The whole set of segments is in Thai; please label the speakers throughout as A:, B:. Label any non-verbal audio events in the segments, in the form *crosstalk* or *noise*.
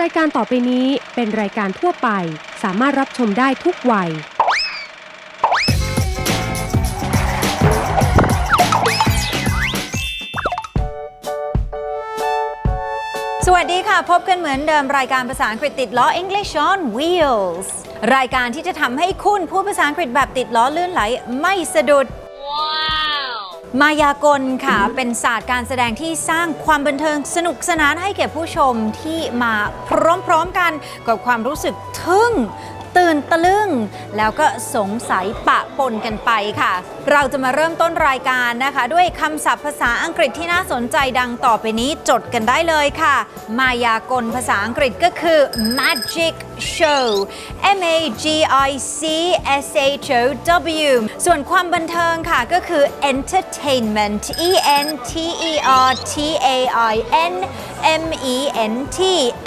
A: รายการต่อไปนี้เป็นรายการทั่วไป สามารถรับชมได้ทุกวัย
B: สวัสดีค่ะ พบกันเหมือนเดิมรายการภาษาอังกฤษติดล้อ English on Wheels รายการที่จะทำให้คุณพูดภาษาอังกฤษแบบติดล้อลื่นไหลไม่สะดุด มายากลค่ะ เป็นศาสตร์การแสดงที่สร้างความบันเทิงสนุกสนานให้แก่ผู้ชมที่มาพร้อมๆกันกับความรู้สึกทึ่ง ตื่นตะลึง แล้วก็สงสัยปะปนกันไปค่ะ เราจะมาเริ่มต้นรายการนะคะ ด้วยคำศัพท์ภาษาอังกฤษที่น่าสนใจดังต่อไปนี้จดกันได้เลยค่ะ มายากลภาษาอังกฤษก็คือ magic show M A G I C S H O W ส่วนความบันเทิงค่ะก็คือ entertainment E N T E R T A I N M E N T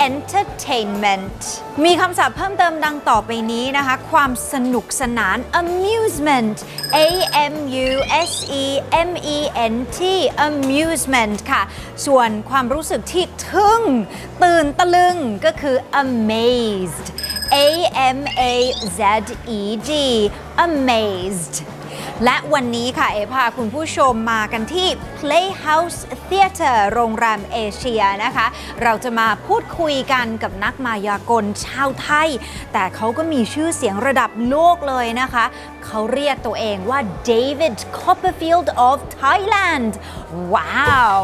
B: entertainment มีคำศัพท์เพิ่มเติมดังต่อไปนี้นะคะ ความสนุกสนาน amusement A M U S E M E N T amusement ค่ะ ส่วนความรู้สึกที่ทึ่ง ตื่นตะลึงก็คือ amaze amazed A M A Z E D amazed และวันนี้ค่ะ เอพาคุณผู้ชมมากันที่ Playhouse Theatre โรงแรมเอเชียนะคะ เราจะมาพูดคุยกันกับนักมายากลชาวไทย แต่เขาก็มีชื่อเสียงระดับโลกเลยนะคะ เขาเรียกตัวเองว่า David Copperfield of Thailand ว้าว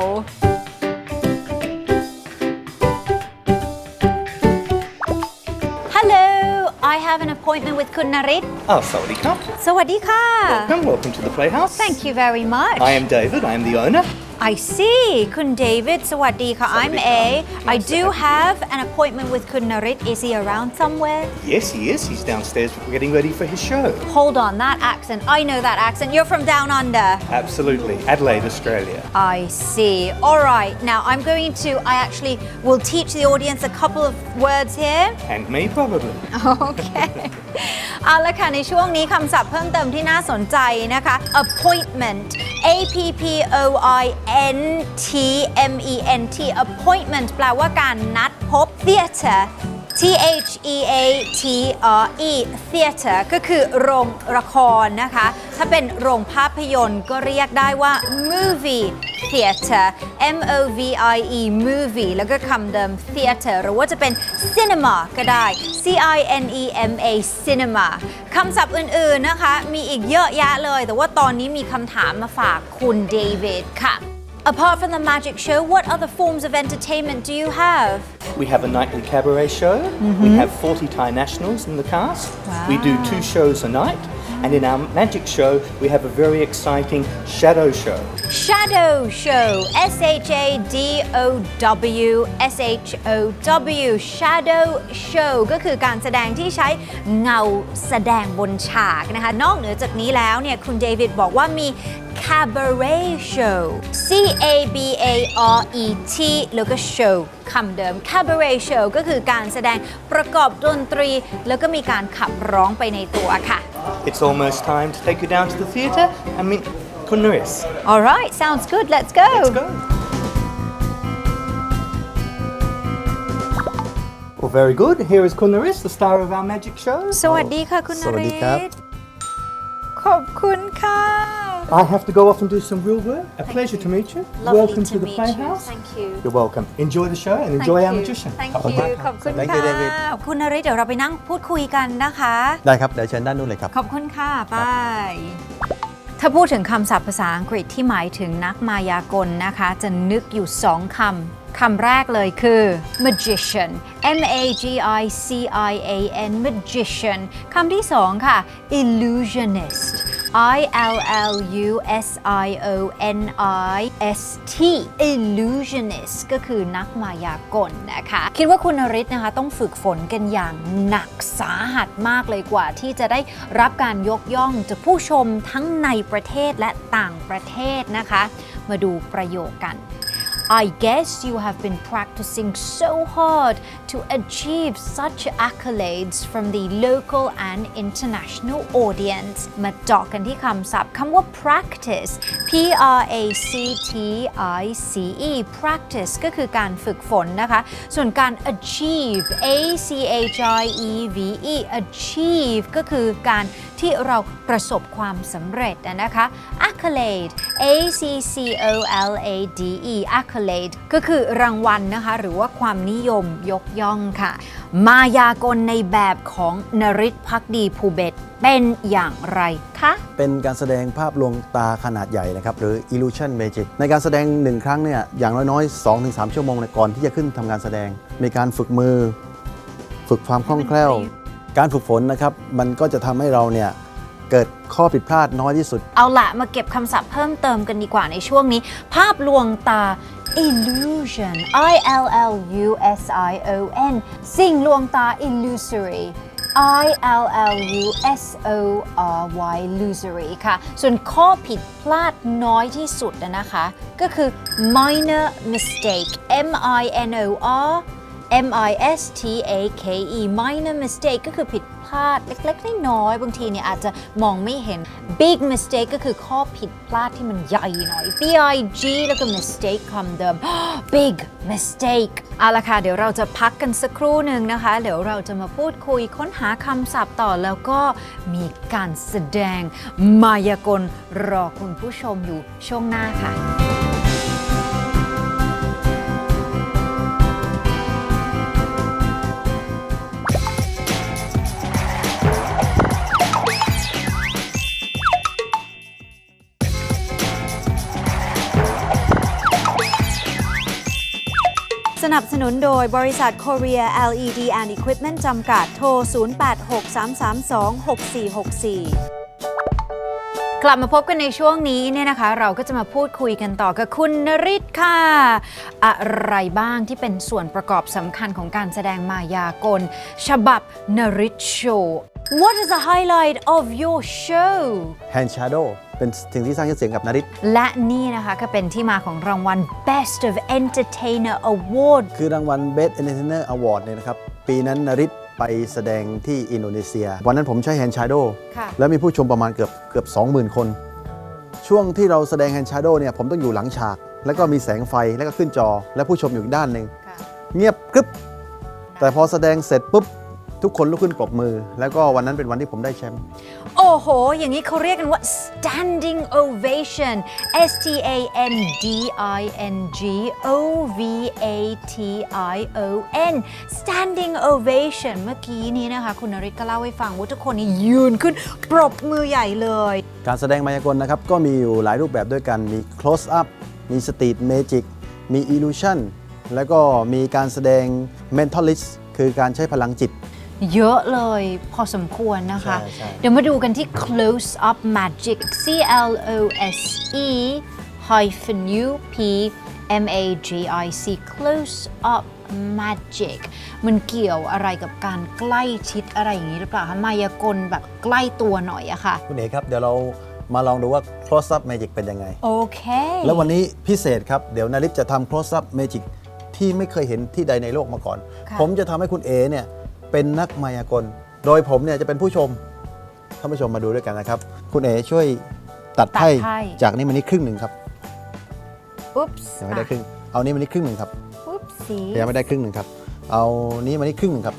B: have an appointment with Kun Narit.
C: Oh,
B: ah, sawadee krap. Sawadee ka.
C: Welcome, welcome to the Playhouse.
B: Thank you very much.
C: I am David, I am the owner.
B: I see คุณ David สวัสดีค่ะ I'm
C: สวัสดีครับ
B: A I do have an appointment with คุณนริศ Is he around somewhere
C: Yes, he is. He's downstairs getting ready for his show.
B: Hold on that accent I know that accent You're from down under
C: Absolutely. Adelaide, Australia.
B: I see all right now I'm going to I actually will teach the audience a couple of words here
C: And me, probably.
B: โอเค *laughs* *laughs* เอาละค่ะ ในช่วงนี้คำศัพท์เพิ่มเติมที่น่าสนใจนะคะ appointment A P P O I N T M E N T appointment แปลว่าการนัดพบ theatre T H E A T R E theatre ก็คือโรงละครนะคะ ถ้าเป็นโรงภาพยนตร์ก็เรียกได้ว่า movie theater M O V I E movie แล้วก็คำเดิม theater หรือว่าจะเป็น cinema ก็ได้ C I N E M A cinema คำศัพท์อื่นๆนะคะ มีอีกเยอะแยะเลย แต่ว่าตอนนี้มีคำถามมาฝากคุณเดวิดค่ะ Apart from the magic show, what other forms of entertainment do you have?
C: We have a nightly cabaret show. We mm-hmm. have 40 Thai nationals in the cast. We do two shows a night. And in our magic show, we have a very exciting shadow show.
B: Shadow Show S H A D O W S H O W Shadow Show ก็คือการแสดงที่ใช้เงาแสดงบนฉากนะคะ นอกเหนือจากนี้แล้วเนี่ย คุณเดวิดบอกว่ามี Cabaret Show C A B A R E T แล้วก็ show คำเดิม Cabaret Show ก็คือการแสดงประกอบดนตรี แล้วก็มีการขับร้องไปในตัวค่ะ
C: It's almost time to take you down to the theatre and meet Kunaris.
B: Alright sounds good let's go
C: Let's go. Well, very good. Here is Kunaris, the star of our magic show.
B: สวัสดีค่ะ คุณน
D: สวัส
B: ริ
D: ดีครับ
B: ศขอบคุณค่ะ
C: I have to go off and do some real work. A pleasure to meet you.
B: Lovely
C: welcome
B: to
C: to, the
B: meet
C: Playhouse.
B: you. Thank you.
C: You're welcome. Enjoy the show and enjoy
B: Thank
C: our
B: you.
C: magician.
B: Thank
C: ขอบคุณ
B: you
C: มาก
B: ขอบคุณ
D: Thank
B: ค่ะ
D: you, David
B: คุณนริศเดี๋ยวเราไปนั่งพูดคุยกันนะคะ
D: ได้ครับ เดี๋ยวเชิญด้านนู้นเลยครับ
B: ขอบคุณค่ะบายถ้าพูดถึงคำศัพท์ภาษาอังกฤษที่หมายถึงนักมายากลนะคะ จะนึกอยู่สองคำ คำแรกเลยคือ magician M A G I C I A N magician คำที่สองค่ะ illusionist I L L U S I O N I S T illusionist ก็คือนักมายากลนะคะ คิดว่าคุณนริศนะคะต้องฝึกฝนกันอย่างหนักสาหัสมากเลยกว่า ที่จะได้รับการยกย่องจากผู้ชมทั้งในประเทศและต่างประเทศนะคะ มาดูประโยคกัน I guess you have been practicing so hard to achieve such accolades from the local and international audience มาเจาะกันที่คำศัพท์คำว่า practice P R A C T I C E practice ก็คือการฝึกฝนนะคะ ส่วนการ achieve A C H I E V E achieve ก็คือการ ที่เราประสบความสำเร็จนะคะ accolade A C C O L A D E accolade ก็คือรางวัลนะคะ หรือว่าความนิยมยกย่องค่ะ มายากลในแบบของนริศพักดีภูเบศเป็นอย่างไรคะ
D: เป็นการแสดงภาพลวงตาขนาดใหญ่นะครับ หรือ illusion magic ในการแสดงหนึ่งครั้งเนี่ยอย่างน้อยๆ 2-3 ชั่วโมงในก่อนที่จะขึ้นทำการแสดง มีการฝึกมือ ฝึกความคล่องแคล่ว การฝึกฝนนะครับมันก็จะทำให้เราเนี่ยเกิดข้อผิดพลาดน้อยที่สุด
B: เอาละมาเก็บคำศัพท์เพิ่มเติมกันดีกว่าในช่วงนี้ ภาพลวงตา illusion I L L U S I O N สิ่งลวงตา illusory I L L U S O R Y illusory ค่ะ ส่วนข้อผิดพลาดน้อยที่สุดนะคะ ก็คือ minor mistake M I N O R M I S T A K E minor mistake ก็คือผิดพลาดเล็กๆน้อยๆบางทีเนี่ยอาจจะมองไม่เห็น big mistake ก็คือข้อผิดพลาดที่มันใหญ่หน่อย B I G แล้วก็ mistake คำเดิม big mistake เอาละค่ะ เดี๋ยวเราจะพักกันสักครู่หนึ่งนะคะ เดี๋ยวเราจะมาพูดคุยค้นหาคำศัพท์ต่อแล้วก็มีการแสดงมายากลรอคุณผู้ชมอยู่ช่วงหน้าค่ะ นับสนุนโดยบริษัท Korea LED and Equipment จำกัดโทร 0863326464กลับมาพบกันในช่วงนี้เนี่ยนะคะ เราก็จะมาพูดคุยกันต่อกับคุณนริศค่ะ อะไรบ้างที่เป็นส่วนประกอบสำคัญของการแสดงมายากล ฉบับนริศโชว์ What is the highlight of your show
D: hand shadow เป็นสิ่งที่สร้างชื่อเสียงกับนาริต
B: และนี่นะคะก็เป็นที่มาของรางวัล Best of Entertainer Award
D: คือรางวัล Best Entertainer Award เนี่ยนะครับ ปีนั้นนาริตไปแสดงที่อินโดนีเซีย วันนั้นผมใช้ hand shadow
B: ค่ะ
D: แล้วมีผู้ชมประมาณเกือบเกือบ 20,000 คน ช่วงที่เราแสดง hand shadow เนี่ยผมต้องอยู่หลังฉาก แล้วก็มีแสงไฟแล้วก็ขึ้นจอ และผู้ชมอยู่อีกด้านหนึ่ง
B: ค่ะ
D: เงียบกรึบแต่พอแสดงเสร็จปุ๊บ ทุกคนลุกขึ้นปรบมือ แล้วก็วันนั้นเป็นวันที่ผมได้แชมป์
B: โอ้โห อย่างนี้เขาเรียกกันว่า standing ovation S T A N D I N G O V A T I O N standing ovation เมื่อกี้นี้นะคะ คุณนริศก็เล่าให้ฟังว่าทุกคนนี่ยืนขึ้นปรบมือใหญ่เลย
D: การแสดงมายากลนะครับ ก็มีอยู่หลายรูปแบบด้วยกัน มี close up มี street magic มี illusion แล้วก็มีการแสดง mentalist คือการใช้พลังจิต
B: เยอะเลยพอสมควรนะคะ
D: ใช่ใช่
B: เดี๋ยวมาดูกันที่ close up magic C L O S E hyphen U P M A G I C close up magic มันเกี่ยวอะไรกับการใกล้ชิดอะไรอย่างนี้หรือเปล่าคะมายากลแบบใกล้ตัวหน่อยอะค่ะ
D: คุณเอกครับ เดี๋ยวเรามาลองดูว่า close up magic เป็นยังไง
B: โอเค
D: แล้ววันนี้พิเศษครับ เดี๋ยวนาริศจะทำ close up magic ที่ไม่เคยเห็นที่ใดในโลกมาก่อน
B: ค่ะ
D: ผมจะทำให้คุณเอเนี่ย เป็นนักมายากล โดยผมเนี่ยจะเป็นผู้ชมท่านผู้ชมมาดูด้วยกันนะครับ คุณเอช่วยตัดไพ่ จากนี้มานี้ครึ่งหนึ่งครับ
B: อุ๊บ
D: ยังไม่ได้ครึ่งเอานี้มานี้ครึ่งหนึ่งครับ
B: อุ๊บสี
D: ยังไม่ได้ครึ่งหนึ่งครับ เอานี้มานี้ครึ่งหนึ่งครับ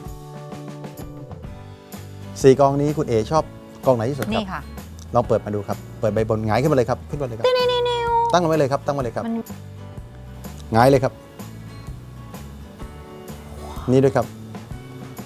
D: สี่กองนี้คุณเอชอบกองไหนที่สุดครั
B: นี่
D: บ
B: ค่ะ
D: ลองเปิดมาดูครับ เปิดใบบนหงายขึ้นมาเลยครับ ขึ้นมาเลยครับ ตั้งไว้เลยครับ ตั้งไว้เลยครับ
B: มัน
D: หงายเลยครับ นี่ด้วยครับ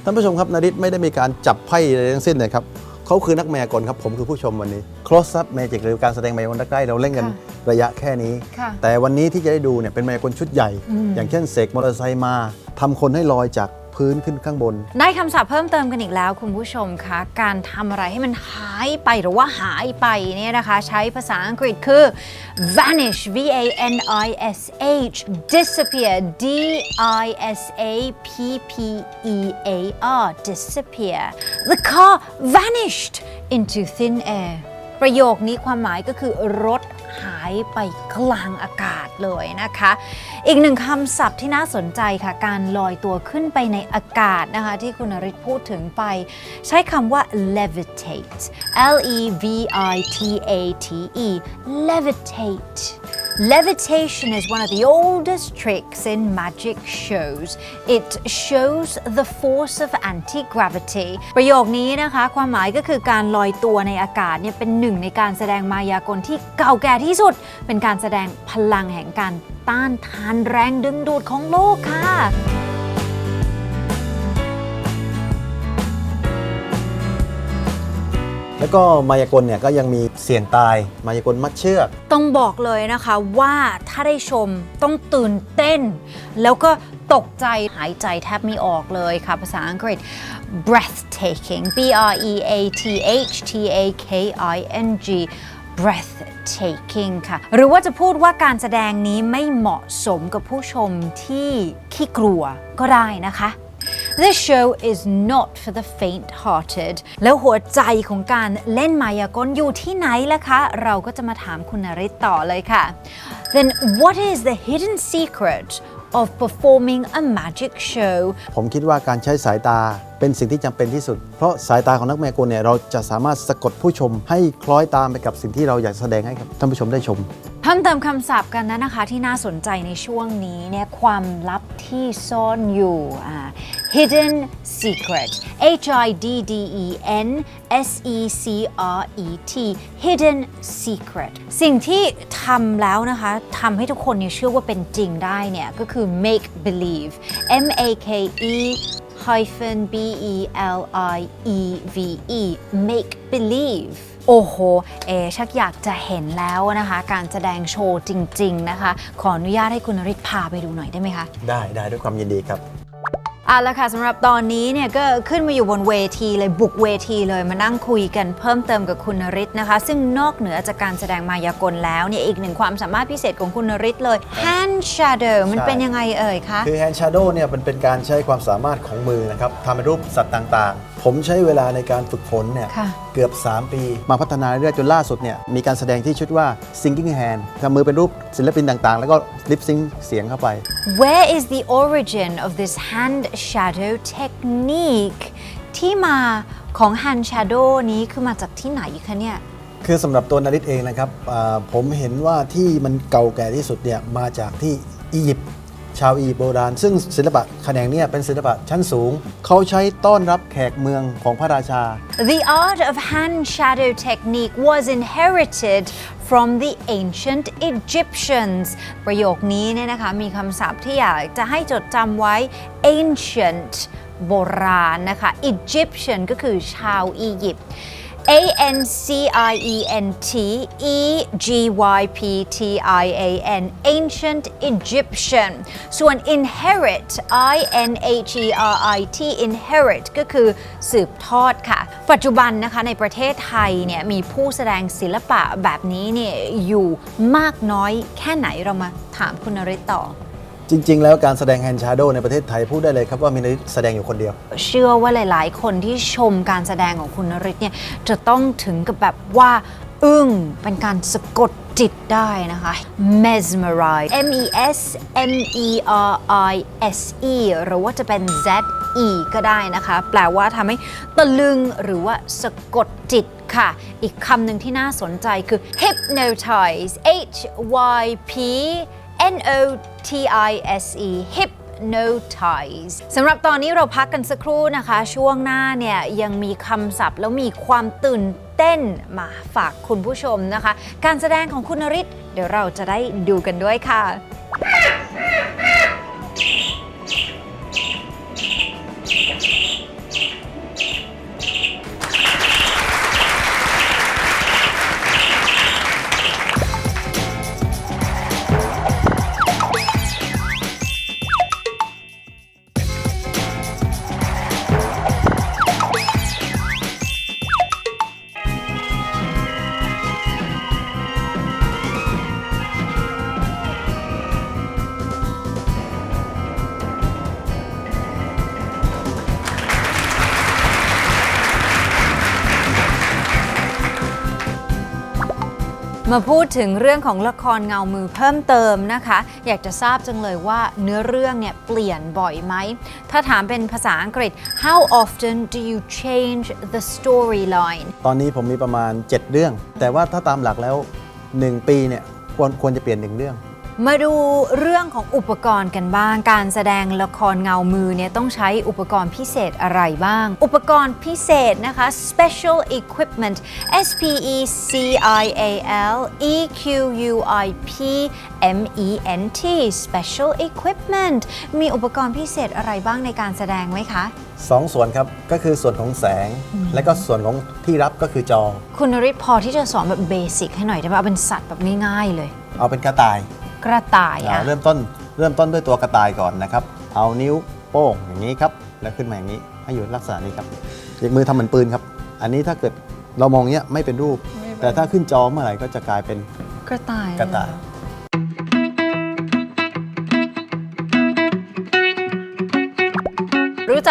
D: ท่านผู้ชมครับนาริศไม่ได้มีการจับไพ่อะไรทั้งสิ้นเลยครับเขาคือนักมายากลครับ ผมคือผู้ชมวันนี้ close up magic หรือการแสดงมายากลใกล้ๆเราเล่นกัน
B: ค่ะ
D: ระยะแค่นี้
B: ค่ะ
D: แต่วันนี้ที่จะได้ดูเนี่ยเป็นมายากลชุดใหญ่
B: อืม
D: อย่างเช่นเสกมอเตอร์ไซค์มาทำคนให้ลอยจาก พื้นขึ้นข้างบน
B: ได้คำศัพท์เพิ่มเติมกันอีกแล้วคุณผู้ชมคะการทำอะไรให้มันหายไปหรือว่าหายไปเนี่ยนะคะ ใช้ภาษาอังกฤษคือ vanish v a n i s h disappear d i s a p p e a r disappear the car vanished into thin air ประโยคนี้ความหมายก็คือรถ หายไปกลางอากาศเลยนะคะ อีกหนึ่งคำศัพท์ที่น่าสนใจค่ะ การลอยตัวขึ้นไปในอากาศนะคะ ที่คุณนริศพูดถึงไป ใช้คำว่า levitate L E V I T A T E levitate Levitation is one of the oldest tricks in magic shows. It shows the force of anti-gravity. ประโยคนี้นะคะ ความหมายก็คือการลอยตัวในอากาศเนี่ยเป็นหนึ่งในการแสดงมายากลที่เก่าแก่ที่สุด เป็นการแสดงพลังแห่งการต้านทานแรงดึงดูดของโลกค่ะ
D: แล้วก็มายากลเนี่ยก็ยังมีเสี่ยงตายมายากลมัดเชือก
B: ต้องบอกเลยนะคะว่าถ้าได้ชมต้องตื่นเต้น แล้วก็ตกใจหายใจแทบไม่ออกเลยค่ะ ภาษาอังกฤษ breathtaking B R E A T H T A K I N G breathtaking ค่ะ หรือว่าจะพูดว่าการแสดงนี้ไม่เหมาะสมกับผู้ชมที่ขี้กลัวก็ได้นะคะ This show is not for the faint-hearted แล้วหัวใจของการเล่นมายากลอยู่ที่ไหนล่ะคะ เราก็จะมาถามคุณนริตต่อเลยค่ะ Then what is the hidden secret of performing a magic show?
D: ผมคิดว่าการใช้สายตาเป็นสิ่งที่จำเป็นที่สุด เพราะสายตาของนักมายากลเนี่ยเราจะสามารถสะกดผู้ชมให้คล้อยตามไปกับสิ่งที่เราอยากแสดงให้กับท่านผู้ชมได้ชม
B: เพิ่มเติมคำศัพท์กันนะนะคะที่น่าสนใจในช่วงนี้เนี่ยความลับที่ซ่อนอยู่อ่า hidden secret H I D D E N S E C R E T hidden secret สิ่งที่ทำแล้วนะคะทำให้ทุกคนเนี่ยเชื่อว่าเป็นจริงได้เนี่ยก็คือ make believe M A K E hyphen B E L I E V E make believe โอ้โห เอชักอยากจะเห็นแล้วนะคะ การแสดงโชว์จริง ๆ นะคะ ขออนุญาตให้คุณนริศพาไปดูหน่อยได้ไหมคะ
D: ได้ได้ด้วยความยินดีครับ
B: เอาละค่ะสำหรับตอนนี้เนี่ยก็ขึ้นมาอยู่บนเวทีเลยบุกเวทีเลยมานั่งคุยกันเพิ่มเติมกับคุณนริศนะคะ ซึ่งนอกเหนือจากการแสดงมายากลแล้วเนี่ยอีกหนึ่งความสามารถพิเศษของคุณนริศเลย hand shadow มันเป็นยังไงเอ่ยคะ
D: คือ hand shadow เนี่ยมันเป็นการใช้ความสามารถของมือนะครับทำเป็นรูปสัตว์ต่างๆ ผมใช้เวลาในการฝึกฝนเนี่ย
B: ค่ะ
D: เกือบ 3 ปี มาพัฒนาเรื่อยๆจนล่าสุดเนี่ยมีการแสดงที่ชุดว่า singing hand ทำมือเป็นรูปศิลปินต่างๆ แล้วก็ lip sync เสียงเข้าไป
B: Where is the origin of this hand shadow technique ที่มาของ hand shadow นี้คือมาจากที่ไหนคะเนี่ย
D: คือสำหรับตัวนาริตเองนะครับอ่าผมเห็นว่าที่มันเก่าแก่ที่สุดเนี่ยมาจากที่อียิปต์ ชาวอียิปต์โบราณ ซึ่งศิลปะแขนงเนี้เป็นศิลปะชั้นสูง เขาใช้ต้อนรับแขกเมืองของพระราชา
B: The art of hand shadow technique was inherited from the ancient Egyptians ประโยคนี้เนี่ยนะคะมีคำศัพท์ที่อยากจะให้จดจำไว้ ancient โบราณนะคะ Egyptian ก็คือชาวอียิปต์ A N C I E N T E G Y P T I A N Ancient Egyptian ส่วน inherit I N H E R I T inherit ก็คือสืบทอดค่ะ ปัจจุบันนะคะในประเทศไทยเนี่ยมีผู้แสดงศิลปะแบบนี้เนี่ยอยู่มากน้อยแค่ไหนเรามาถามคุณนริตต่อ
D: จริง ๆ แล้วการแสดง hand shadow ในประเทศไทยพูดได้เลยครับว่ามีนริตแสดงอยู่คนเดียว
B: เชื่อว่าหลาย ๆ คนที่ชมการแสดงของคุณนริศเนี่ยจะต้องถึงกับแบบว่าอึ้งเป็นการสะกดจิตได้นะคะ mesmerize M E S M E R I S E หรือว่าจะเป็น Z E ก็ได้นะคะ แปลว่าทำให้ตะลึงหรือว่าสะกดจิตค่ะ อีกคำหนึ่งที่น่าสนใจคือ hypnotize H Y P N O T I S E hip no ties สำหรับตอนนี้เราพักกันสักครู่นะคะ ช่วงหน้าเนี่ยยังมีคำศัพท์แล้วมีความตื่นเต้นมาฝากคุณผู้ชมนะคะ การแสดงของคุณนริศเดี๋ยวเราจะได้ดูกันด้วยค่ะ มาพูดถึงเรื่องของละครเงามือเพิ่มเติมนะคะ อยากจะทราบจังเลยว่าเนื้อเรื่องเนี่ยเปลี่ยนบ่อยไหม ถ้าถามเป็นภาษาอังกฤษ how often do you change the storyline
D: ตอนนี้ผมมีประมาณ 7 เรื่อง แต่ว่าถ้าตามหลักแล้ว 1 ปีเนี่ยควรควรจะเปลี่ยนหนึ่งเรื่อง
B: มาดูเรื่องของอุปกรณ์กันบ้าง การแสดงละครเงามือเนี่ยต้องใช้อุปกรณ์พิเศษอะไรบ้าง อุปกรณ์พิเศษนะคะ special equipment S P E C I A L E Q U I P M E N T special equipment มีอุปกรณ์พิเศษอะไรบ้างในการแสดงไหมคะ
D: 2ส่วนครับ ก็คือส่วนของแสง และก็ส่วนของที่รับก็คือจอ
B: คุณนริศพอที่จะสอนแบบเบสิกให้หน่อยได้ไหมเอาเป็นสัตว์แบบง่ายๆเลย
D: เอาเป็นกระต่าย
B: กระต่าย
D: อ่า
B: อะ
D: เริ่มต้นเริ่มต้นด้วยตัวกระต่ายก่อนนะครับ เอานิ้วโป้งอย่างนี้ครับ แล้วขึ้นมาอย่างนี้ ให้อยู่ลักษณะนี้ครับอีกมือทำเหมือนปืนครับ อันนี้ถ้าเกิดเรามองเนี้ยไม่เป็นรูปแต่ถ้าขึ้นจอเมื่อไหร่ก็จะกลายเป็น
B: กระต่าย
D: กระต่าย
B: รู้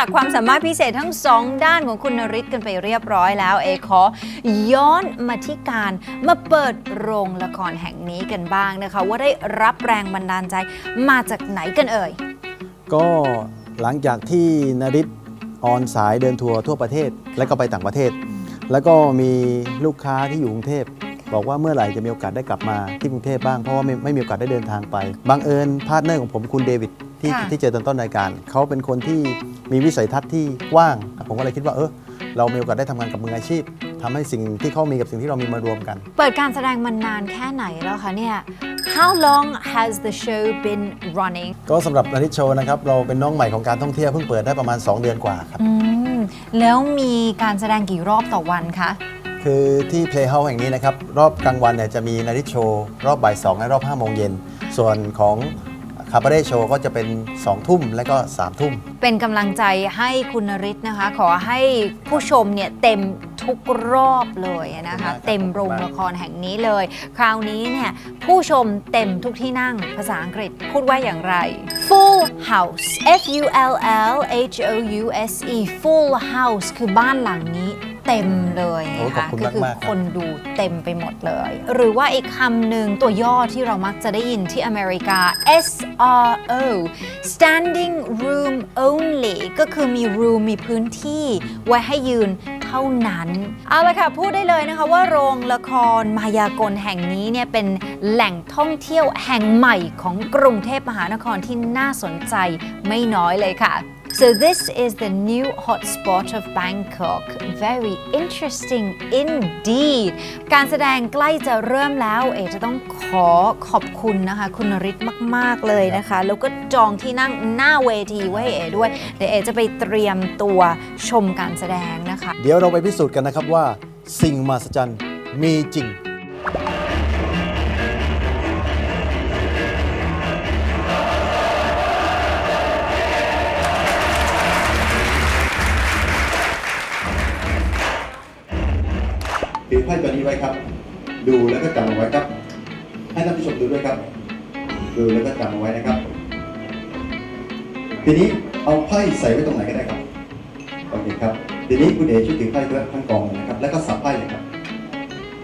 B: จักความสามารถพิเศษทั้งสองด้านของคุณนริศกันไปเรียบร้อยแล้วเอขอย้อนมาที่การมาเปิดโรงละครแห่งนี้กันบ้างนะคะ ว่าได้รับแรงบันดาลใจมาจากไหนกันเอ่ย
D: ก็หลังจากที่นริศออนสายเดินทัวร์ทั่วประเทศ แล้วก็ไปต่างประเทศ แล้วก็มีลูกค้าที่อยู่กรุงเทพบอกว่าเมื่อไหร่จะมีโอกาสได้กลับมาที่กรุงเทพบ้างเพราะว่าไม่ไม่มีโอกาสได้เดินทางไปบังเอิญพาร์ทเนอร์ของผมคุณเดวิด ที่
B: ค่ะ
D: ที่เจอตอนต้นรายการ เขาเป็นคนที่มีวิสัยทัศน์ที่กว้าง ผมก็เลยคิดว่าเออเรามีโอกาสได้ทำงานกับมืออาชีพทำให้สิ่งที่เขามีกับสิ่งที่เรามีมารวมกัน
B: เปิดการแสดงมานานแค่ไหนแล้วคะเนี่ย How long has the show been running
D: ก็สำหรับนาริชโชว์นะครับเราเป็นน้องใหม่ของการท่องเที่ยวเพิ่งเปิดได้ประมาณ 2 เดือนกว่าครับ
B: อืมแล้วมีการแสดงกี่รอบต่อวันคะ
D: คือที่ Playhouse แห่งนี้นะครับ รอบกลางวันเนี่ยจะมีนาริชโชว์รอบบ่าย2และรอบ5โมงเย็นส่วนของ คาบาเร่โชว์ก็จะเป็น 2 ทุ่มและก็ 3 ทุ่ม
B: เป็นกำลังใจให้คุณนริศนะคะ ขอให้ผู้ชมเนี่ยเต็มทุกรอบเลยนะคะ
D: ขอบคุณมากครับ
B: เต็มโรงละครแห่งนี้เลย คราวนี้เนี่ยผู้ชมเต็มทุกที่นั่งภาษาอังกฤษพูดว่าอย่างไร full house F U L L H O U S E full house คือบ้านหลังนี้ เต็มเลย
D: โอ้
B: นะ
D: ขอบ
B: คะ
D: คุณ
B: ก็คือ
D: มากๆครับ
B: คนดูเต็มไปหมดเลย หรือว่าอีกคำหนึ่งตัวย่อที่เรามักจะได้ยินที่อเมริกา S R O standing room only ก็คือมี room มีพื้นที่ ไว้ให้ยืนเท่านั้น เอาละค่ะ พูดได้เลยนะคะว่าโรงละครมายากลแห่งนี้เนี่ยเป็นแหล่งท่องเที่ยวแห่งใหม่ของกรุงเทพมหานครที่น่าสนใจไม่น้อยเลยค่ะ So this is the new hotspot of Bangkok. Very interesting indeed. การแสดงใกล้จะเริ่มแล้ว เอจะต้องขอขอบคุณนะคะ คุณนริศมาก ๆ เลยนะคะ แล้วก็จองที่นั่งหน้าเวทีไว้ให้เอด้วย เดี๋ยวเอจะไปเตรียมตัวชมการแสดงนะคะ
D: เดี๋ยวเราไปพิสูจน์กันนะครับว่า สิ่งมหัศจรรย์มีจริง ถือไพ่ตัวนี้ไว้ครับ ดูแล้วก็จำเอาไว้ครับ ให้ท่านผู้ชมดูด้วยครับ ดูแล้วก็จำเอาไว้นะครับ ทีนี้เอาไพ่ใส่ไว้ตรงไหนก็ได้ครับโอเคครับ ทีนี้คุณเอช่วยถือไพ่ด้วยทั้งกองเลยนะครับ แล้วก็สับไพ่เลยครับ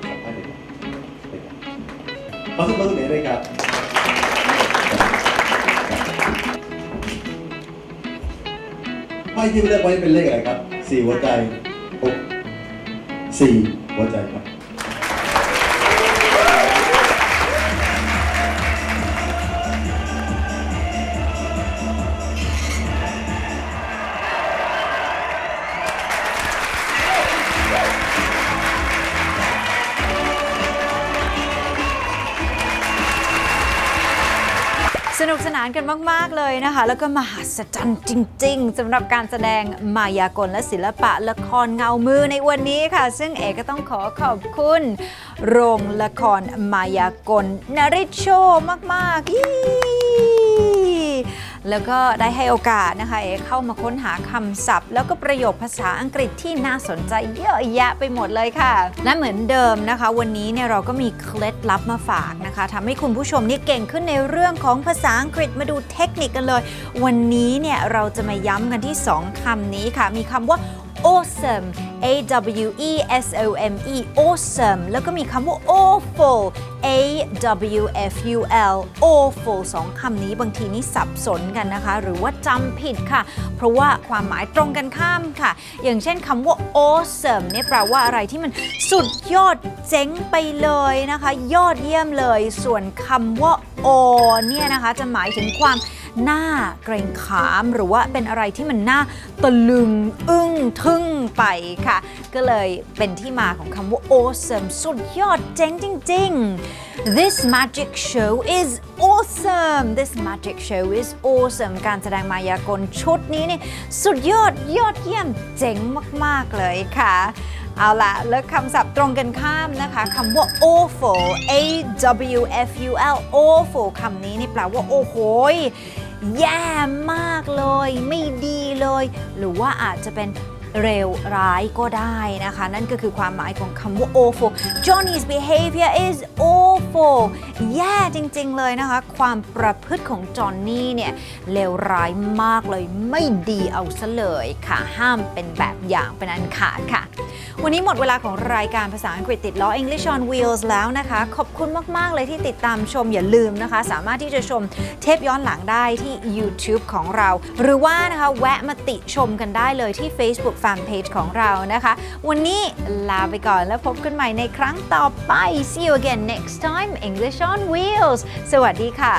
D: สับไพ่เลยครับเลยครับเอสับไพ่คุณเอเลยครับไพ่ที่เลือกไว้เป็นเลขอะไรครับสี่หัวใจหกสี่ หัวใา
B: นกันมาก ๆ เลยนะคะ แล้วก็มหัศจรรย์จริง ๆสำหรับการแสดงมายากลและศิลปะละครเงามือในวันนี้ค่ะ ซึ่งเอกก็ต้องขอขอบคุณ โรงละครมายากลนริชโชมากๆยี่ แล้วก็ได้ให้โอกาสนะคะเอเข้ามาค้นหาคำศัพท์ แล้วก็ประโยคภาษาอังกฤษที่น่าสนใจเยอะแยะไปหมดเลยค่ะ และเหมือนเดิมนะคะ วันนี้เนี่ยเราก็มีเคล็ดลับมาฝากนะคะทำให้คุณผู้ชมนี่เก่งขึ้นในเรื่องของภาษาอังกฤษมาดูเทคนิคกันเลย วันนี้เนี่ยเราจะมาย้ำกันที่ 2คำนี้ค่ะ มีคำว่า awesome A W E S O M E awesome แล้วก็มีคำว่า awful A W F U L awful สองคำนี้บางทีนี่สับสนกันนะคะ หรือว่าจำผิดค่ะ เพราะว่าความหมายตรงกันข้ามค่ะ อย่างเช่นคำว่า awesome เนี่ยแปลว่าอะไรที่มันสุดยอดเจ๋งไปเลยนะคะ ยอดเยี่ยมเลย ส่วนคำว่า awe เนี่ยนะคะ จะหมายถึงความ หน่าเกรงขาม หรือว่าเป็นอะไรที่มันน่าตะลึง อึ้งทึ่งไปค่ะ ก็เลยเป็นที่มาของคำว่า awesome สุดยอดเจ๋งจริง ๆ This magic show is awesome This magic show is awesome การแสดงมายากลชุดนี้นี่สุดยอดยอดเยี่ยมเจ๋งมาก ๆ เลยค่ะเอาละแล้วคำศัพท์ตรงกันข้ามนะคะคำว่า awful A W F U L awful คำนี้นี่แปลว่าโอ้โห แย่มากเลย ไม่ดีเลย หรือว่าอาจจะเป็น เร็วร้ายก็ได้นะคะ นั่นก็คือความหมายของคำว่า awful Johnny's behavior is awful แย่จริงๆเลยนะคะ ความประพฤติของจอห์นนี่เนี่ยเลวร้ายมากเลยไม่ดีเอาซะเลยค่ะ ห้ามเป็นแบบอย่างเป็นอันขาดค่ะ วันนี้หมดเวลาของรายการภาษาอังกฤษติดล้อ English on Wheels แล้วนะคะ ขอบคุณมาก ๆ เลยที่ติดตามชมอย่าลืมนะคะ สามารถที่จะชมเทปย้อนหลังได้ที่ YouTube ของเรา หรือว่านะคะแวะมาติชมกันได้เลยที่ Facebook ฟานเพจของเรานะคะ วันนี้ลาไปก่อนแล้วพบกันใหม่ในครั้งต่อไป See you again next time English on Wheels สวัสดีค่ะ